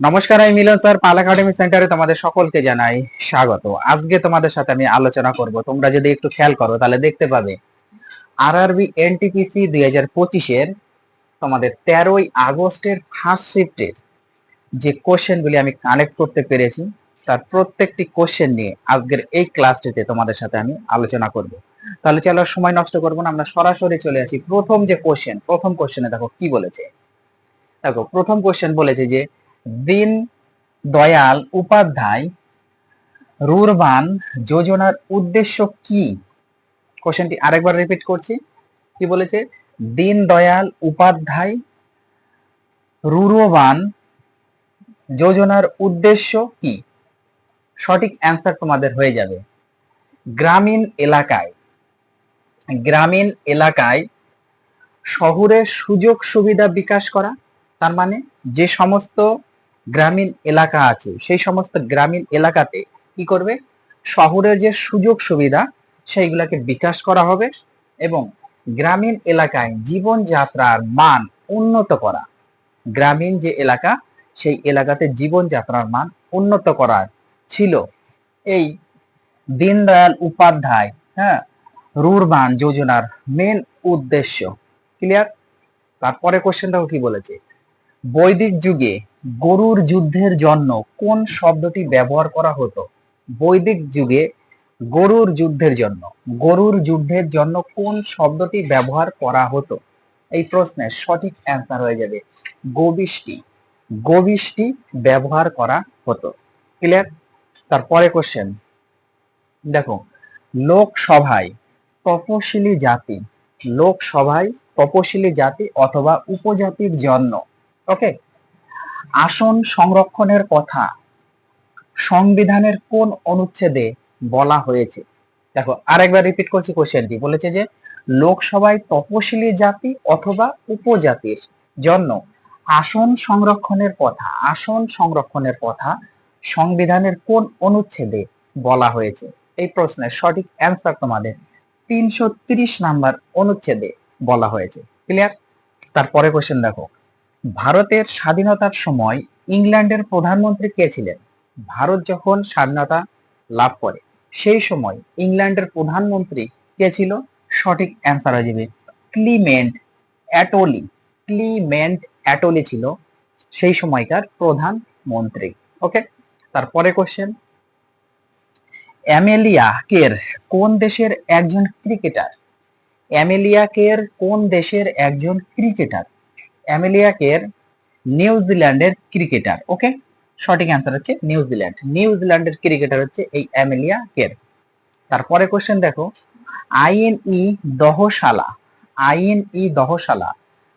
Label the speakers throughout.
Speaker 1: নমস্কার, আমি মিলন স্যার। পাল একাডেমি সেন্টারে তোমাদের সকলকে জানাই স্বাগত। আজকে তোমাদের সাথে আমি আলোচনা করব। তোমরা যদি একটু খেয়াল করো, তাহলে দেখতে পাবে। আর আরআরবি এনটিপিসি দুই হাজার পঁচিশের তোমাদের তেরোই আগস্টের ফার্স্ট শিফটের যে কোশ্চেনগুলি আমি কানেক্ট করতে পেরেছি, তার প্রত্যেকটি কোশ্চেন নিয়ে আজকের এই ক্লাসটিতে তোমাদের সাথে আমি আলোচনা করব। তাহলে চলো সময় নষ্ট করব না, আমরা সরাসরি চলে আসি প্রথম যে কোশ্চেন প্রথম কোশ্চেনে দেখো কি বলেছে? দেখো, প্রথম কোশ্চেন বলেছে যে দীন দয়াল উপাধ্যায়, রুরবান যোজনার উদ্দেশ্য কি? কোশ্চেনটি আরেকবার রিপিট করছি। কি বলেছে? দীন দয়াল উপাধ্যায়, রুরবান যোজনার উদ্দেশ্য কি? সঠিক অ্যান্সার তোমাদের হয়ে যাবে। গ্রামীণ এলাকায় গ্রামীণ এলাকায় শহরের সুযোগ সুবিধা বিকাশ করা, তার মানে যে সমস্ত গ্রামীণ এলাকা আছে, সেই সমস্ত গ্রামীণ এলাকাতে কি করবে? শহরের যে সুযোগ সুবিধা, সেইগুলোকে বিকাশ করা হবে এবং গ্রামীণ এলাকায় জীবনযাত্রার মান উন্নত করা। গ্রামীণ যে এলাকা, সেই এলাকাতে জীবনযাত্রার মান উন্নত করার ছিল। এই দীনদয়াল উপাধ্যায় হ্যাঁ রুরবান যোজনার মেন উদ্দেশ্য। ক্লিয়ার তারপরে কোশ্চেনটাও কি বলেছে? বৈদিক যুগে গরুর যুদ্ধের জন্য কোন শব্দটি ব্যবহার করা হতো? বৈদিক যুগে গরুর যুদ্ধের জন্য। গরুর যুদ্ধের জন্য কোন শব্দটি ব্যবহার করা হতো? এই প্রশ্নের সঠিক অ্যান্সার হয়ে যাবে গোবিষ্টি। গোবিষ্টি ব্যবহার করা হতো। ক্লিয়ার তারপরে কোশ্চেন দেখো, লোকসভায় তপশিলি জাতি, লোকসভায় তপশিলি জাতি অথবা উপজাতির জন্য ওকে আসন সংরক্ষণের কথা সংবিধানের কোন অনুচ্ছেদে বলা হয়েছে? দেখো, আরেকবার রিপিট করছি কোশ্চেনটি বলেছে যে, লোকসভায় তপশিলি জাতি অথবা উপজাতির জন্য আসন সংরক্ষণের কথা, আসন সংরক্ষণের কথা সংবিধানের কোন অনুচ্ছেদে বলা হয়েছে? এই প্রশ্নের সঠিক অ্যান্সার তোমাদের তিনশো তিরিশ নাম্বার অনুচ্ছেদে বলা হয়েছে। ক্লিয়ার তারপরে কোশ্চেন দেখো। ভারতের স্বাধীনতার সময় ইংল্যান্ডের প্রধানমন্ত্রী কে ছিলেন? ভারত যখন স্বাধীনতা লাভ করে, সেই সময় ইংল্যান্ডের প্রধানমন্ত্রী কে ছিল? সঠিক অ্যান্সার হয়ে যাবে ক্লিমেন্ট অ্যাটলি। ক্লিমেন্ট অ্যাটলি ছিল সেই সময়কার প্রধানমন্ত্রী। ওকে তারপরে কোশ্চেন অ্যামেলিয়া কের কোন দেশের একজন ক্রিকেটার? অ্যামেলিয়া কের কোন দেশের একজন ক্রিকেটার? অ্যামেলিয়া কের নিউজিল্যান্ডের ক্রিকেটার ওকে সঠিক অ্যান্সার হচ্ছে নিউজিল্যান্ড নিউজিল্যান্ডের ক্রিকেটার হচ্ছে এই অ্যামেলিয়া কের তারপরে কোশ্চেন দেখো, আইএনই দহশালা আইএনই দহশালা,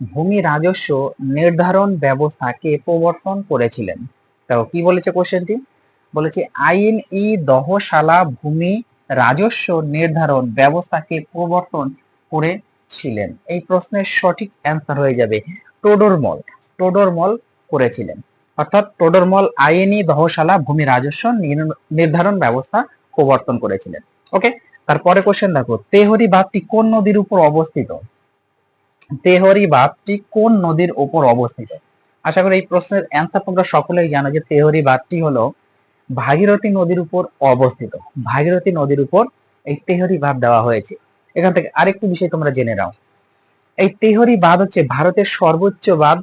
Speaker 1: ভূমি রাজস্ব নির্ধারণ ব্যবস্থাকে প্রবর্তন করেছিলেন। তো কি বলেছে কোশ্চেনটি বলেছে আইএনই দহশালা ভূমি রাজস্ব নির্ধারণ ব্যবস্থাকে প্রবর্তন করেছিলেন। এই প্রশ্নের সঠিক অ্যান্সার হয়ে যাবে। টোডরমল টোডরমল করেছিলেন। অর্থাৎ টোডরমল আইনি দহশালা ভূমি রাজস্ব নির- নির্ধারণ ব্যবস্থা প্রবর্তন করেছিলেন। ওকে তারপরে কোশ্চেন দেখো, তেহরি বাঁধটি কোন নদীর উপর অবস্থিত? তেহরি বাঁধটি কোন নদীর উপর অবস্থিত? আশা করি এই প্রশ্নের অ্যান্সার তোমরা সকলেই জানো যে তেহরি বাঁধটি হলো ভাগীরথী নদীর উপর অবস্থিত। ভাগীরথী নদীর উপর এই তেহরি বাঁধ দেওয়া হয়েছে। এখান থেকে আরেকটু বিষয় তোমরা জেনে নাও। এই তেহরি বাঁধ হচ্ছে ভারতের সর্বোচ্চ বাঁধ,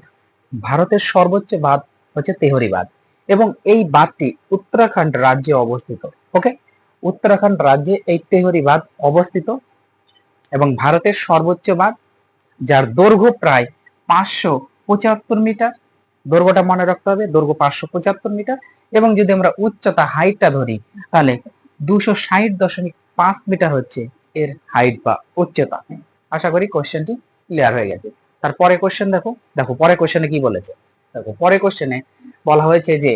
Speaker 1: ভারতের সর্বোচ্চ বাঁধ হচ্ছে তেহরি বাঁধ। এবং এই বাঁধটি উত্তরাখণ্ড রাজ্যে অবস্থিত, ওকে? উত্তরাখণ্ড রাজ্যে এই তেহরি বাঁধ অবস্থিত এবং ভারতের সর্বোচ্চ বাঁধ, যার দৈর্ঘ্য প্রায় পাঁচশো পঁচাত্তর মিটার। দৈর্ঘ্যটা মনে রাখতে হবে, দৈর্ঘ্য পাঁচশো পঁচাত্তর মিটার। এবং যদি আমরা উচ্চতা হাইটটা ধরি, তাহলে দুশো ষাট দশমিক পাঁচ মিটার হচ্ছে এর হাইট বা উচ্চতা। আশা করি কোশ্চেনটি ক্লিয়ার হয়ে গেছে। তারপরে কোশ্চেন দেখো দেখো পরে কোশ্চেনে কি বলেছে? দেখো পরে কোশ্চেনে বলা হয়েছে যে,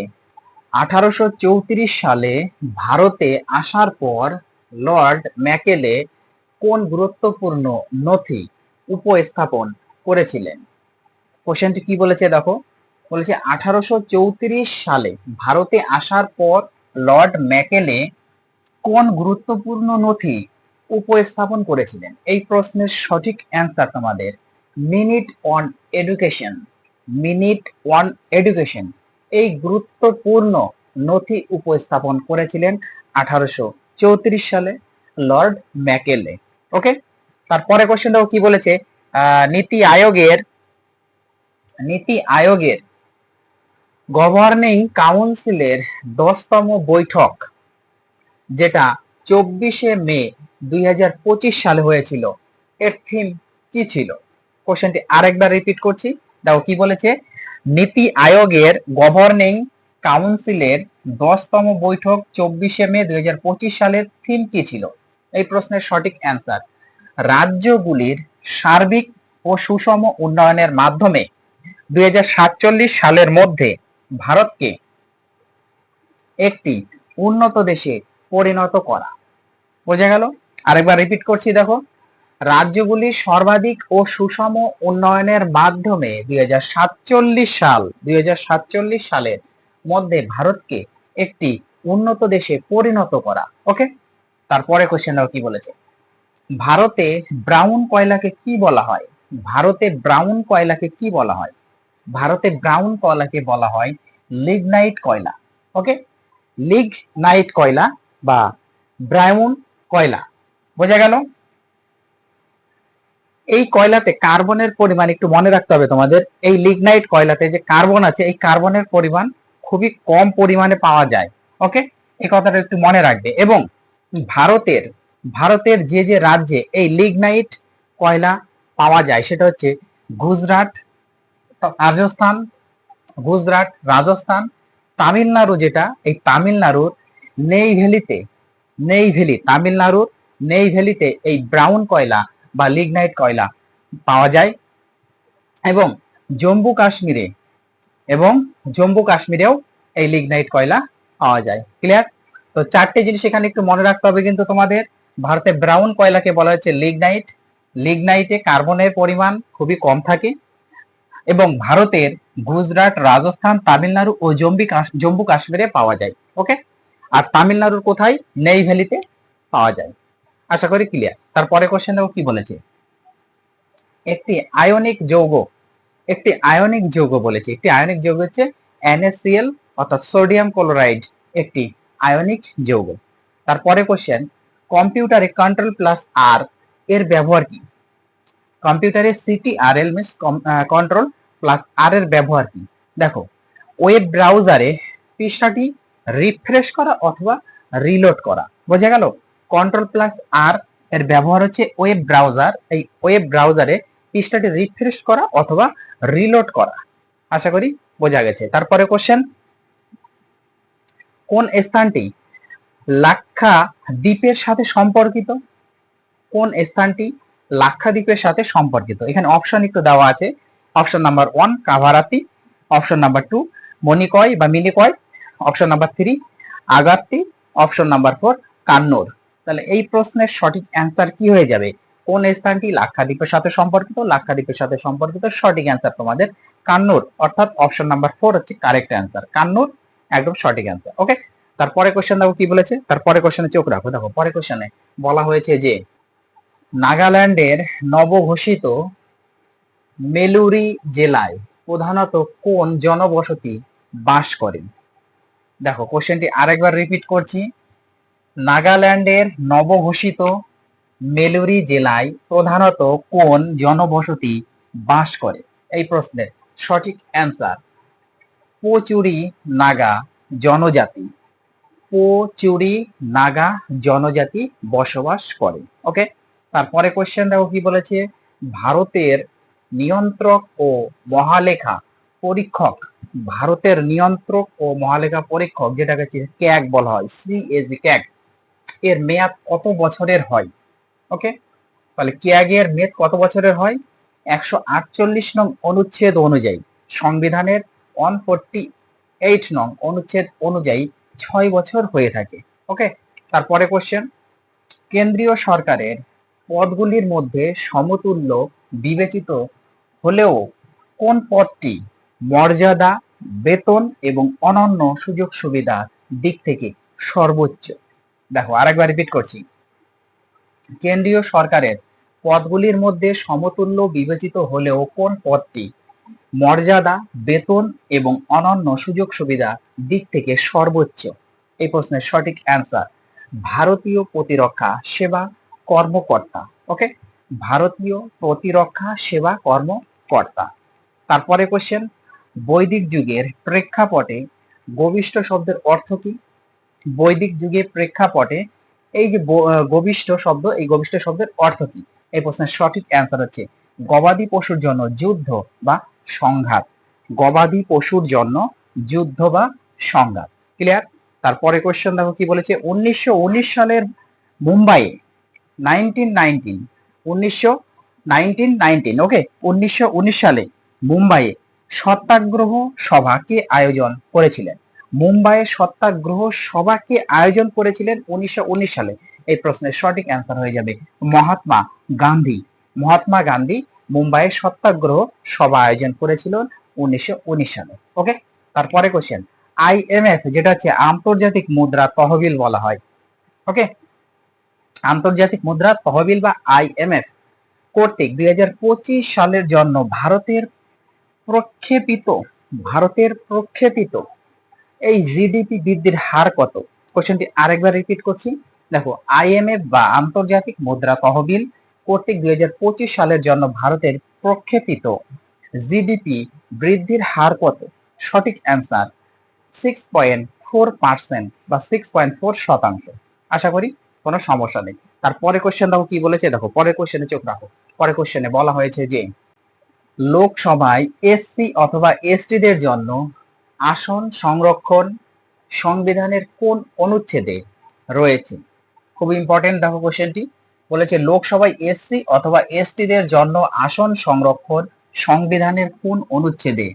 Speaker 1: আঠারোশো চৌত্রিশ সালে ভারতে আসার পর লর্ড ম্যাকেলে কোন গুরুত্বপূর্ণ নথি উপস্থাপন করেছিলেন? কোশ্চেনটি কি বলেছে দেখো? বলেছে আঠারোশো চৌত্রিশ সালে ভারতে আসার পর লর্ড ম্যাকেলে কোন গুরুত্বপূর্ণ নথি উপস্থাপন করেছিলেন। এই প্রশ্নের সঠিক অ্যান্সার তোমাদের minute on education minute on education এই গুরুত্বপূর্ণ নথি উপস্থাপন করেছিলেন আঠারোশো চৌত্রিশ সালে লর্ড ম্যাকেলে ওকে তারপরে কোশ্চেনটাও কি বলেছে? নীতি আয়োগের নীতি আয়োগের গভর্নিং কাউন্সিলের দশতম বৈঠক, যেটা চব্বিশে মে দুই হাজার পঁচিশ সালে হয়েছিল। এর থিম কি ছিল? কোশ্চেনটি আরেকবার রিপিট করছি। দেখো কি বলেছে? নীতি আয়োগের গভর্নিং কাউন্সিলের দশতম বৈঠক চব্বিশে মে দুই হাজার পঁচিশ সালের থিম কি ছিল? এই প্রশ্নের সঠিক অ্যান্সার রাজ্যগুলির সার্বিক ও সুষম উন্নয়নের মাধ্যমে দুই হাজার সাতচল্লিশ সালের মধ্যে ভারতকে একটি উন্নত দেশে পরিণত করা। বোঝা গেল? আরেকবার রিপিট করছি, দেখো। রাজ্যগুলি সর্বাধিক ও সুষম উন্নয়নের মাধ্যমে দুই হাজার সাতচল্লিশ সাল, দুই সালের মধ্যে ভারতকে একটি উন্নত দেশে পরিণত করা ওকে তারপরে কোশ্চেনটাও কি বলেছে? ভারতে ব্রাউন কয়লাকে কি বলা হয়? ভারতে ব্রাউন কয়লাকে কি বলা হয়? ভারতে ব্রাউন কয়লাকে বলা হয় লিগনাইট কয়লা ওকে লিগনাইট কয়লা বা ব্রাউন কয়লা। বোঝা গেল? এই কয়লাতে কার্বনের পরিমাণ একটু মনে রাখতে হবে তোমাদের। এই লিগনাইট কয়লাতে যে কার্বন আছে, এই কার্বনের পরিমাণ খুবই কম পরিমাণে পাওয়া যায়। ওকে? এই কথাটা একটু মনে রাখবে। এবং ভারতের ভারতের যে যে রাজ্যে এই লিগনাইট কয়লা পাওয়া যায়, সেটা হচ্ছে গুজরাট, রাজস্থান গুজরাট, রাজস্থান, তামিলনাড়ু যেটা, এই তামিলনাড়ুর নেই ভ্যালিতে নেই ভ্যালি তামিলনাড়ুর নেই ভ্যালিতে এই ব্রাউন কয়লা বা লিগনাইট কয়লা পাওয়া যায় এবং জম্মু কাশ্মীরে এবং জম্মু কাশ্মীরেও এই লিগনাইট কয়লা পাওয়া যায়। ক্লিয়ার তো চারটে জিনিস এখানে একটু মনে রাখতে হবে কিন্তু তোমাদের। ভারতে ব্রাউন কয়লাকে বলা হচ্ছে লিগনাইট। লিগনাইটে কার্বনের পরিমাণ খুবই কম থাকে এবং ভারতের গুজরাট, রাজস্থান, তামিলনাড়ু ও জম্বি জম্মু কাশ্মীরে পাওয়া যায়। ওকে আর তামিলনাড়ুর কোথায়? নেই ভ্যালিতে পাওয়া যায়। আশা করি ক্লিয়ার তারপরে কোশ্চেন দেখো কি বলেছে? একটি আয়নিক যৌগ, একটি আয়নিক যৌগ বলেছে। একটি আয়নিক যৌগ হচ্ছে NaCl অর্থাৎ সোডিয়াম ক্লোরাইড একটি আয়নিক যৌগ। তারপরে কোশ্চেন কম্পিউটারে কন্ট্রোল প্লাস আর এর ব্যবহার কি? কম্পিউটারে CTRL means control plus R এর ব্যবহার কি? দেখো ওয়েব ব্রাউজারে পৃষ্ঠাটি রিফ্রেশ করা অথবা রিলোড করা। বোঝা গেল? কন্ট্রোল প্লাস আর এর ব্যবহার হচ্ছে ওয়েব ব্রাউজার এই ওয়েব ব্রাউজারে পৃষ্ঠাটি রিফ্রেশ করা অথবা রিলোড করা। আশা করি বোঝা গেছে। তারপরে কোশ্চেন কোন স্থানটি লাক্ষা দ্বীপের সাথে সম্পর্কিত? কোন স্থানটি লাক্ষা দ্বীপের সাথে সম্পর্কিত? এখানে অপশন একটু দেওয়া আছে। Option number one Kavaratti. Option number two Minicoy বা Minicoy. Option number three Agatti. Option number four Kannur. তাহলে এই প্রশ্নের সঠিক অ্যান্সার কি হয়ে যাবে? কোন স্থানটি লাক্ষাদ্বীপের সাথে সম্পর্কিত? লাক্ষাদ্বীপের সাথে সম্পর্কিত সঠিক অ্যান্সার তোমাদের কান্নুর। অর্থাৎ অপশন নাম্বার ফোর হচ্ছে কারেক্ট অ্যান্সার কান্নুর একদম সঠিক অ্যান্সার ওকে তারপরে কোশ্চেন দেখো কি বলেছে? তারপরে কোশ্চেনে চোখ রাখো। দেখো পরে কোশ্চেনে বলা হয়েছে যে, নাগাল্যান্ডের নবঘোষিত মেলুরি জেলায় প্রধানত কোন জনবসতি বাস করে দেখো কোশ্চেনটি আরেকবার রিপিট করছি। নাগাল্যান্ডের নবঘোষিত মেলুরি জেলায় প্রধানত কোন জনবসতি বাস করে? এই প্রশ্নের সঠিক অ্যান্সার, পোচুরি নাগা জনজাতি। পোচুরি নাগা জনজাতি বসবাস করে। ওকে? তারপরে কোশ্চেন দেখো কি বলেছে? ভারতের নিয়ন্ত্রক ও মহালেখা পরীক্ষক। ভারতের নিয়ন্ত্রক ও মহালেখা পরীক্ষক যেটাকে ক্যাগ বলা হয় সিএজি ক্যাগ। এর মেয়াদ কত বছরের হয়? ওকে তাহলে ক্যাগের মেয়াদ কত বছরের হয়? একশো আটচল্লিশ নং অনুচ্ছেদ অনুযায়ী। সংবিধানের ওয়ান ফোরটি এইট নং অনুচ্ছেদ অনুযায়ী ছয় বছর হয়ে থাকে। ওকে তারপরে কোশ্চেন কেন্দ্রীয় সরকারের পদগুলির মধ্যে সমতুল্য বিবেচিত হলেও কোন পদটি মর্যাদা, বেতন এবং অনন্য সুযোগ সুবিধার দিক থেকে সর্বোচ্চ? দেখো, আরেকবার রিপিট করছি। কেন্দ্রীয় সরকারের পদগুলির মধ্যে সমতুল্য বিবেচিত হলেও কোন পদটি মর্যাদা, বেতন এবং অনন্য সুযোগ সুবিধা দিক থেকে সর্বোচ্চ? এই প্রশ্নের সঠিক অ্যান্সার ভারতীয় প্রতিরক্ষা সেবা কর্মকর্তা ওকে ভারতীয় প্রতিরক্ষা সেবা কর্মকর্তা। তারপরে কোশ্চেন বৈদিক যুগের প্রেক্ষাপটে গবিষ্ঠ শব্দের অর্থ কি? বৈদিক যুগে প্রেক্ষাপটে এই যে গবিষ্ঠ শব্দ, এই গবিষ্ঠ শব্দের অর্থ কি? এই প্রশ্নের সঠিক অ্যান্সার হচ্ছে গবাদি পশুর জন্য যুদ্ধ বা সংঘাত। গবাদি পশুর জন্য যুদ্ধ বা সংঘাত। ক্লিয়ার তারপরে কোশ্চেন দেখো কি বলেছে? উনিশশো উনিশ সালের মুম্বাইয়ে নাইনটিন নাইনটিন উনিশশো নাইনটিন নাইনটিন ওকে উনিশশো উনিশ সালে মুম্বাইয়ে সত্যাগ্রহ সভা কে আয়োজন করেছিলেন? মুম্বাইয়ে সত্যাগ্রহ সভা কে আয়োজন করেছিলেন উনিশশো উনিশ সালে। এই প্রশ্নের সঠিক অ্যান্সার হয়ে যাবে মহাত্মা গান্ধী। মহাত্মা গান্ধী মুম্বাইয়ে সত্যাগ্রহ সভা আয়োজন করেছিলেন উনিশশো উনিশ সালে। ওকে তারপরে কোশ্চেন আইএমএফ যেটা হচ্ছে আন্তর্জাতিক মুদ্রা তহবিল বলা হয়। ওকে আন্তর্জাতিক মুদ্রা তহবিল বা আইএমএফ কর্তৃক দুই হাজার পঁচিশ সালের জন্য ভারতের প্রক্ষেপিত ভারতের প্রক্ষেপিত এই জিডিপি বৃদ্ধির হার কত? কোশ্চেনটি আরেকবার রিপিট করছি। দেখো আইএমএফ বা আন্তর্জাতিক মুদ্রা তহবিল কর্তৃক দুই সালের জন্য ভারতের প্রক্ষেপিত জিডিপি বৃদ্ধির হার কত? সঠিক answer six point four percent বা সিক্স পয়েন্ট ফোর শতাংশ। আশা করি কোনো সমস্যা নেই। তারপরে কোশ্চেন দেখো কি বলেছে? দেখো, পরের কোশ্চেনে চোখ রাখো। পরের কোশ্চেনে বলা হয়েছে যে, লোকসভায় এসসি অথবা এসটিদের জন্য আসন সংরক্ষণ সংবিধানের কোন অনুচ্ছেদে রয়েছে? খুব ইম্পর্টেন্ট দেখো কোশ্চেনটি বলেছে লোকসভায় এসসি অথবা এসটিদের জন্য আসন সংরক্ষণ সংবিধানের কোন অনুচ্ছেদে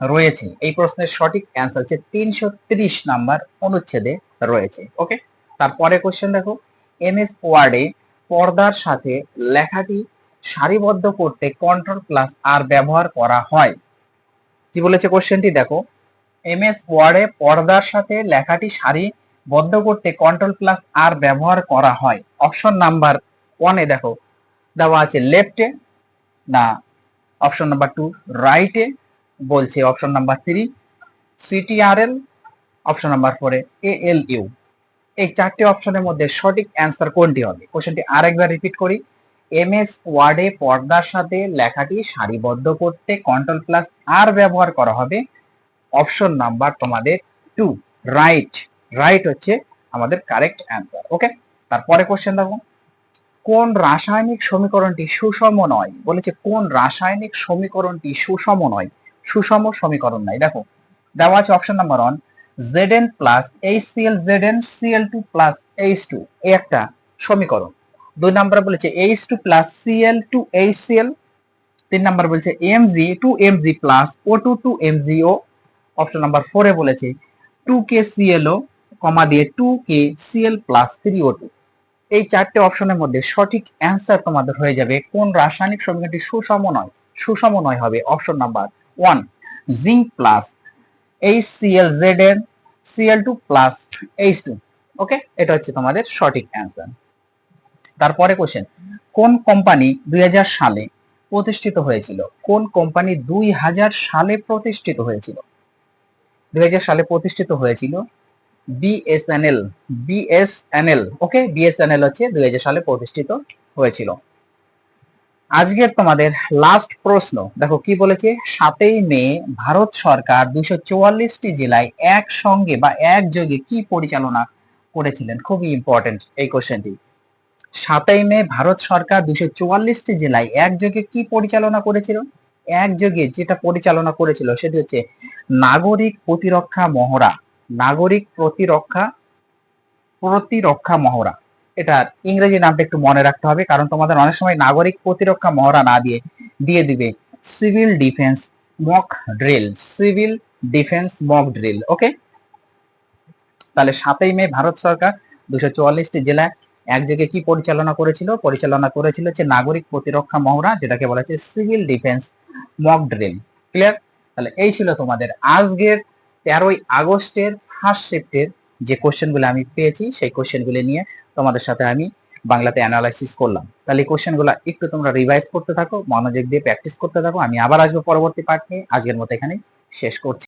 Speaker 1: রয়েছে? এই প্রশ্নের সঠিক অ্যান্সার হচ্ছে তিনশো ত্রিশ নাম্বার অনুচ্ছেদে রয়েছে। ওকে তারপরে কোশ্চেন দেখো। এম এস ওয়ার্ডে পর্দার সাথে লেখাটি সারিবদ্ধ করতে কন্ট্রোল প্লাস আর ব্যবহার করা হয়। কি বলেছে কোশ্চেনটি দেখো। এম এস ওয়ার্ডে পর্দার সাথে লেখাটি সারিবদ্ধ করতে কন্ট্রোল প্লাস আর ব্যবহার করা হয়। অপশন নাম্বার ওয়ানে দেখো, দেওয়া আছে লেফটে না অপশন নাম্বার টু রাইটে বলছে option number three CTRL option number ফোরে এ এল ইউ এই চারটি অপশনের মধ্যে সঠিক অ্যান্সার কোনটি হবে? কোশ্চেনটি আরেকবার রিপিট করি। এম এস ওয়ার্ডে পর্দার সাথে লেখাটি সারিবদ্ধ করতে কন্ট্রোল প্লাস আর ব্যবহার করা হবে। অপশন নাম্বার তোমাদের টু রাইট রাইট হচ্ছে আমাদের কারেক্ট অ্যান্সার ওকে তারপরে কোশ্চেন দেখো। কোন রাসায়নিক সমীকরণটি সুষম নয়? বলেছে কোন রাসায়নিক সমীকরণটি সুষম নয়? সুষম সমীকরণ নাই। দেখো, দেওয়া আছে option number one Z N plus H C L Z N C L two plus H two এই একটা সমীকরণ। দুই নাম্বার বলেছে H two plus C L two H C L তিন নাম্বার বলছে M G two M G plus O two two M G O option number ফোরে বলেছে two K C L O comma দিয়ে two K C L plus three O two এই চারটে অপশনের মধ্যে সঠিক অ্যান্সার তোমাদের হয়ে যাবে কোন রাসায়নিক সমীকরণটি সুষম নয় সুষম নয় হবে option number one zinc plus H CL Z N CL two plus H two okay এটা হচ্ছে তোমাদের সঠিক অ্যান্সার তারপরে কোশ্চেন কোন কোম্পানি দুই হাজার সালে প্রতিষ্ঠিত হয়েছিল? কোন কোম্পানি দুই হাজার সালে প্রতিষ্ঠিত হয়েছিল? দুই হাজার সালে প্রতিষ্ঠিত হয়েছিল বিএসএনএল বিএসএনএল ওকে বিএসএনএল হচ্ছে দুই সালে প্রতিষ্ঠিত হয়েছিল। আজকের তোমাদের লাস্ট প্রশ্ন, দেখো কি বলেছে? সাতই মে ভারত সরকার দুইশো চুয়াল্লিশটি জেলায় একসঙ্গে বা একযোগে কি পরিচালনা করেছিলেন? খুবই ইম্পর্টেন্ট এই কোশ্চেনটি সাতই মে ভারত সরকার দুইশো চুয়াল্লিশটি জেলায় একযোগে কি পরিচালনা করেছিল? একযোগে যেটা পরিচালনা করেছিল সেটি হচ্ছে নাগরিক প্রতিরক্ষা মহড়া, নাগরিক প্রতিরক্ষা প্রতিরক্ষা মহড়া। এটার ইংরেজি নামটা একটু মনে রাখতে হবে, কারণ তোমাদের অনেক সময় নাগরিক প্রতিরক্ষা মহড়া না দিয়ে দিয়ে দিবে। Civil defence mock drill, civil defence mock drill, okay? তাহলে সাতই মে ভারত সরকার দুশো চুয়াল্লিশটি জেলায় একযোগে কি পরিচালনা করেছিল? পরিচালনা করেছিল হচ্ছে নাগরিক প্রতিরক্ষা মহড়া, যেটাকে বলা হচ্ছে civil defence mock drill clear তাহলে এই ছিল তোমাদের আজকের তেরোই আগস্টের ফার্স্ট শিফটের যে কোশ্চেনগুলো আমি পেয়েছি, সেই কোশ্চেনগুলো নিয়ে তোমাদের সাথে আমি বাংলাতে অ্যানালাইসিস করলাম। তাহলে এই কোশ্চেনগুলো একটু তোমরা রিভাইজ করতে থাকো, মনোযোগ দিয়ে প্র্যাকটিস করতে থাকো। আমি আবার আসব পরবর্তী পার্ট নিয়ে। আজকের মতো এখানে শেষ করছি।